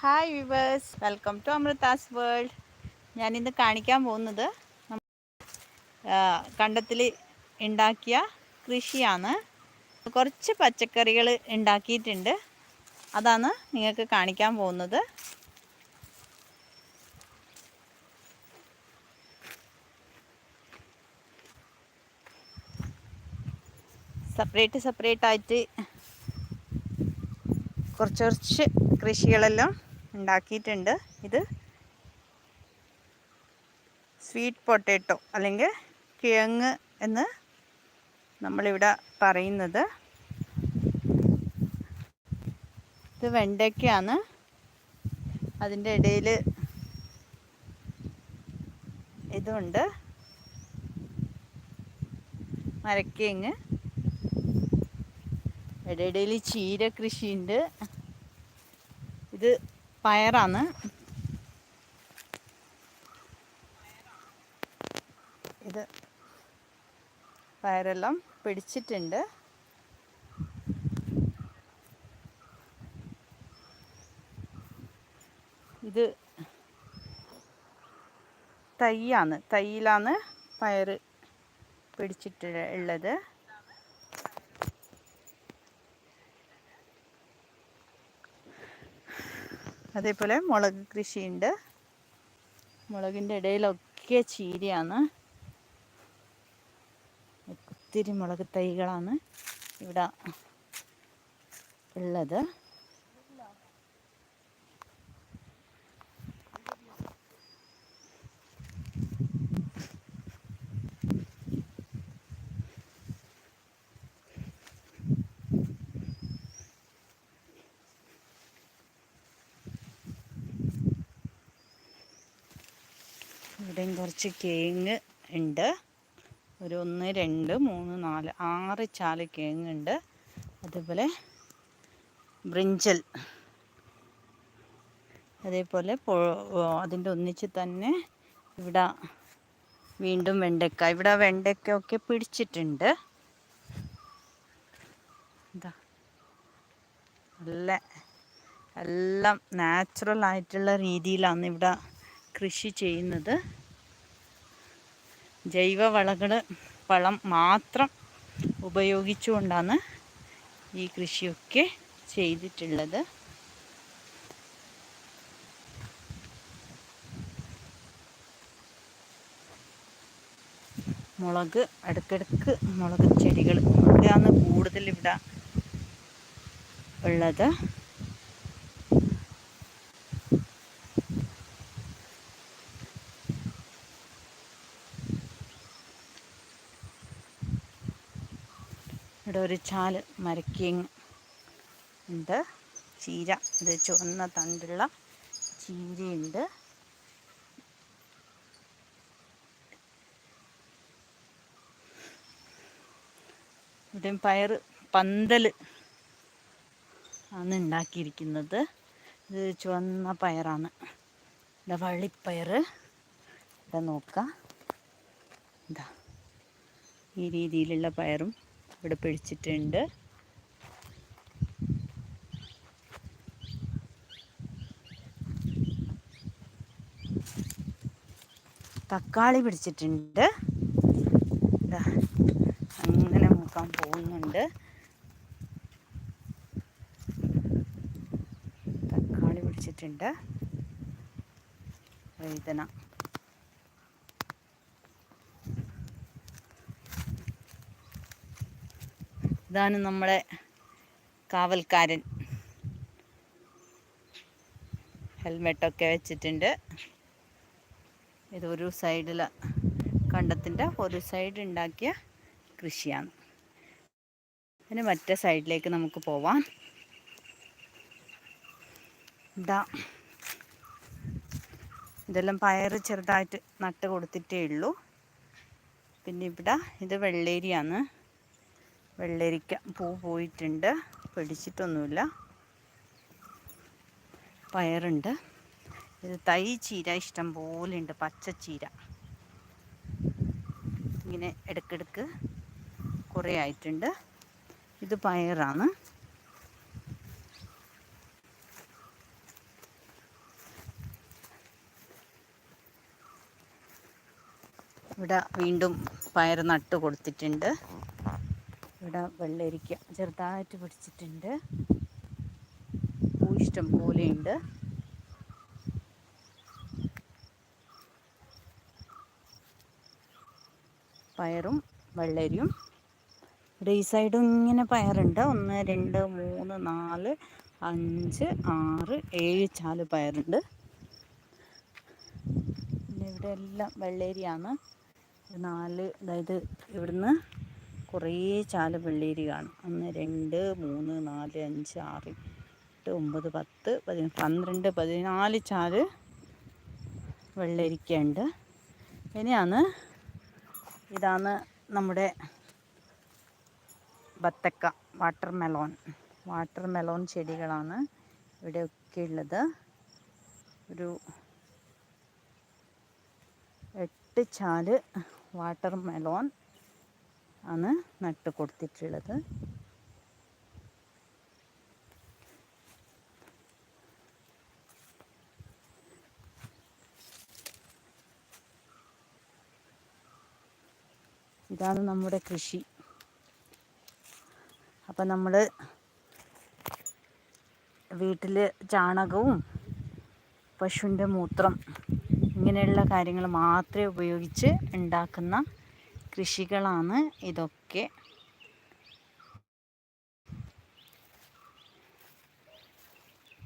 Hi viewers welcome to Amritha's world ഞാനിന്ന് കാണിക്കാൻ പോകുന്നത് കണ്ടത്തിൽ ഉണ്ടാക്കിയ കൃഷിയാണ്. കുറച്ച് പച്ചക്കറികൾ ഉണ്ടാക്കിയിട്ടുണ്ട്. അതാണ് നിങ്ങൾക്ക് കാണിക്കാൻ പോകുന്നത്. സെപ്പറേറ്റ് സെപ്പറേറ്റ് ആയിട്ട് കുറച്ച് കുറച്ച് കൃഷികളെല്ലാം ഉണ്ടാക്കിയിട്ടുണ്ട്. ഇത് സ്വീറ്റ് പൊട്ടേറ്റോ അല്ലെങ്കിൽ കിഴങ്ങ് എന്ന് നമ്മളിവിടെ പറയുന്നത്. ഇത് വെണ്ടയ്ക്കയാണ് അതിന്റെ ഇടയിൽ ഇതുണ്ട്. മരക്കേങ്ങ് ഇടയിടയിൽ ചീര കൃഷിയുണ്ട് ഇത് പയറാണ്. ഇത് പയറെല്ലാം പിടിച്ചിട്ടുണ്ട്. ഇത് തൈയാണ്. തൈയിലാണ് പയർ പിടിച്ചിട്ടുള്ളത് അതേപോലെ മുളക് കൃഷിയുണ്ട്. മുളകിന്റെ ഇടയിലൊക്കെ ചീരയാണ്. ഒത്തിരി മുളക് തൈകളാണ് ഇവിടെ ഉള്ളത്. ഇവിടെയും കുറച്ച് കേങ്ങ് ഉണ്ട്. ഒരു ഒന്ന് രണ്ട് മൂന്ന് നാല് ആറ് ചാൽ കേങ്ങ് ഉണ്ട് അതേപോലെ ബ്രിഞ്ചൽ. അതേപോലെ അതിന്റെ ഒന്നിച്ച് തന്നെ ഇവിടെ വീണ്ടും വെണ്ടയ്ക്ക. ഇവിടെ വെണ്ടയ്ക്കൊക്കെ പിടിച്ചിട്ടുണ്ട്. എന്താ നല്ല എല്ലാം നാച്ചുറൽ ആയിട്ടുള്ള രീതിയിലാണ് ഇവിടെ കൃഷി ചെയ്യുന്നത്. ജൈവ വളകൾ വളം മാത്രം ഉപയോഗിച്ചുകൊണ്ടാണ് ഈ കൃഷിയൊക്കെ ചെയ്തിട്ടുള്ളത്. മുളക് അടുക്കടുക്ക് മുളക് ചെടികൾ മുളകാണ് കൂടുതൽ ഇവിടെ ഉള്ളത്. ഇവിടെ ഒരു ചാൽ മരക്കിങ് ഉണ്ട്. ചീര ഇത് ചുവന്ന തണ്ടുള്ള ചീരയുണ്ട്. ഇവിടെ പയർ പന്തൽ ആണ് ഉണ്ടാക്കിയിരിക്കുന്നത്. ഇത് ചുവന്ന പയറാണ്. ഇവിടെ വള്ളിപ്പയർ ഇവിടെ നോക്കാം. ഇതാ ഈ രീതിയിലുള്ള പയറും ഇവിടെ പിടിച്ചിട്ടുണ്ട്. തക്കാളി പിടിച്ചിട്ടുണ്ട്. അങ്ങനെ നോക്കാൻ പോകുന്നുണ്ട്. തക്കാളി പിടിച്ചിട്ടുണ്ട്. വഴുതന ഇതാണ് നമ്മുടെ കാവൽക്കാരൻ. ഹെൽമെറ്റൊക്കെ വെച്ചിട്ടുണ്ട്. ഇതൊരു സൈഡിൽ കണ്ടത്തിന്റെ ഒരു സൈഡ് ഉണ്ടാക്കിയ കൃഷിയാണ്. ഇനി മറ്റേ സൈഡിലേക്ക് നമുക്ക് പോവാം. ഇതാ. ഇതെല്ലാം പയർ ചെറുതായിട്ട് നട്ട് കൊടുത്തിട്ടേ ഉള്ളൂ. പിന്നെ ഇവിടെ ഇത് വെള്ളേരിയാണ്. വെള്ളരിക്ക പൂ പോയിട്ടുണ്ട്. പിടിച്ചിട്ടൊന്നുമില്ല. പയറുണ്ട്. ഇത് തൈ ചീര ഇഷ്ടം പോലെ ഉണ്ട് പച്ചച്ചീര ഇങ്ങനെ ഇടക്കിടക്ക് കുറേ ആയിട്ടുണ്ട്. ഇത് പയറാണ്. ഇവിടെ വീണ്ടും പയർ നട്ട് കൊടുത്തിട്ടുണ്ട്. ഇവിടെ വെള്ളരിക്ക ചെറുതായിട്ട് പിടിച്ചിട്ടുണ്ട്. പൂ ഇഷ്ടം പോലെയുണ്ട് പയറും വെള്ളരിയും. ഇവിടെ ഈ സൈഡും ഇങ്ങനെ പയറുണ്ട്. ഒന്ന് രണ്ട് മൂന്ന് നാല് അഞ്ച് ആറ് ഏഴ് ചാൽ പയറുണ്ട്. പിന്നെ ഇവിടെ എല്ലാം വെള്ളരിയാണ്. നാല് അതായത് ഇവിടുന്ന് കുറേ ചാല വെള്ളേരി കാണും. ഒന്ന് രണ്ട് മൂന്ന് നാല് അഞ്ച് ആറ് എട്ട് ഒമ്പത് പത്ത് പതിനൊന്ന് പന്ത്രണ്ട് പതിനാല് ചാൽ വെള്ളരിക്കുണ്ട് ഇനിയാണ് ഇതാണ് നമ്മുടെ ബത്തക്ക വാട്ടർ മെലോൺ വാട്ടർ മെലോൺ ചെടികളാണ് ഇവിടെയൊക്കെ ഉള്ളത് ഒരു എട്ട് ചാൽ വാട്ടർ മെലോൺ ആണ് നട്ട് കൊടുത്തിട്ടുള്ളത്. ഇതാണ് നമ്മുടെ കൃഷി. അപ്പം നമ്മൾ വീട്ടിൽ ചാണകവും പശുവിന്റെ മൂത്രം ഇങ്ങനെയുള്ള കാര്യങ്ങൾ മാത്രമേ ഉപയോഗിച്ച് ഉണ്ടാക്കുന്ന കൃഷികളാണ് ഇതൊക്കെ.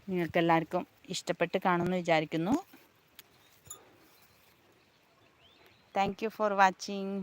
നിങ്ങൾക്കെല്ലാവർക്കും ഇഷ്ടപ്പെട്ട് കാണുമെന്ന് വിചാരിക്കുന്നു. Thank you for watching